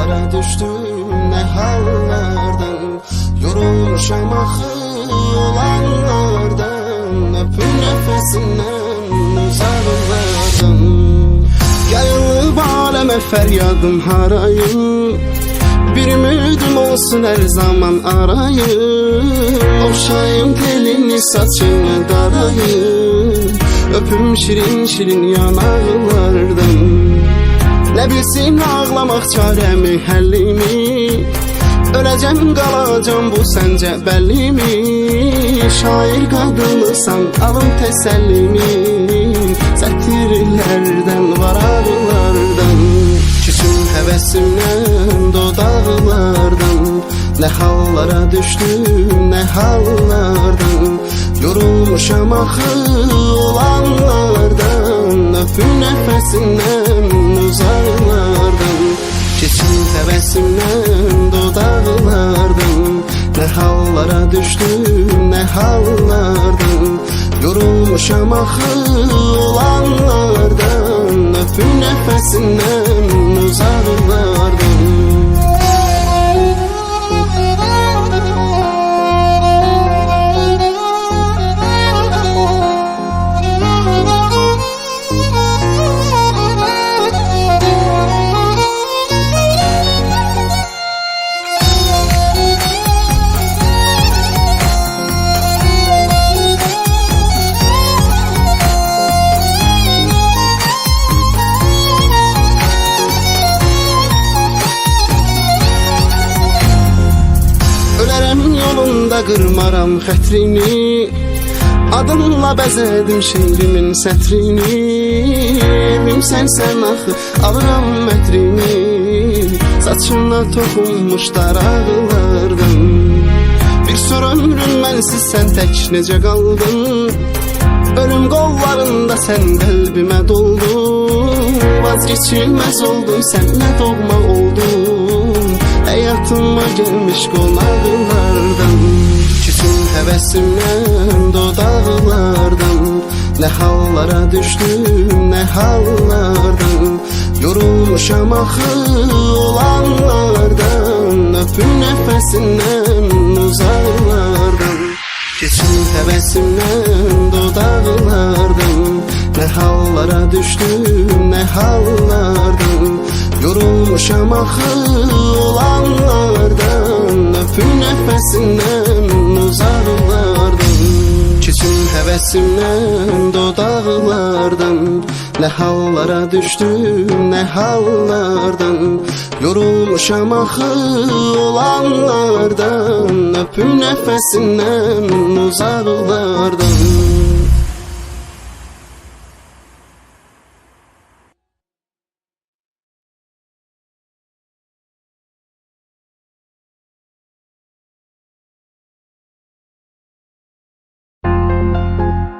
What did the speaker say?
Ne hallara düştüm ne hallardan Yorulmuşam ahı olanlardan Öpün nefesinden uzaklardan Yayılıp aleme feryadım harayım Bir ümidim olsun her zaman arayım Okşayım telini saçını darayım Öpüm şirin şirin yanaklardan Ne bilsin ağlamak çarəmi, həllimi Öləcəm, qalacam bu səncə bəllimi Şair qadınısan, alın təsəllimi Sətirlərdən, varaqlardan Küsüm həvəsimdən, dodaqlardan Nə hallara düşdüm, nə hallardan. Yorulmuşam axı olanlardan. Öpün nəfəsindən, Keçin həvəsimdən, dodaqlardan Nə hallara düşdüm, nə hallardan Yorulmuşam axı olanlardan. Öpün nəfəsindən, uzaqlardan Ölərəm yolunda qırmaram xətrini. Adınla bəzədim şeirimin sətrini. Evimsən sən axı alıram mətrini. Saçına toxunmuş daraqlardan Bir sor ömrün mənsiz sən tək necə qaldın? Ölüm qollarında sən qəlbimə doldun. Vazgeçilməz oldun sən nə doğma oldun Həyatıma gəlmiş qonaqlardan Küsüm həvəsimdən dodaqlardan Nə hallara düşdüm nə hallardan. Yorulmuşam axı olanlardan. Öpün nəfəsindən uzaqlardan Keçin həvəsimdən dodaqlardan Nə hallara düşdüm nə hallardan. Yorulmuşam axı nəfəsindən uzaqlardan Keçin həvəsimdən dodaqlardan Nə hallara düşdüm nə hallardan. Yorulmuşam axı olanlardan Öpün nəfəsindən uzaqlardan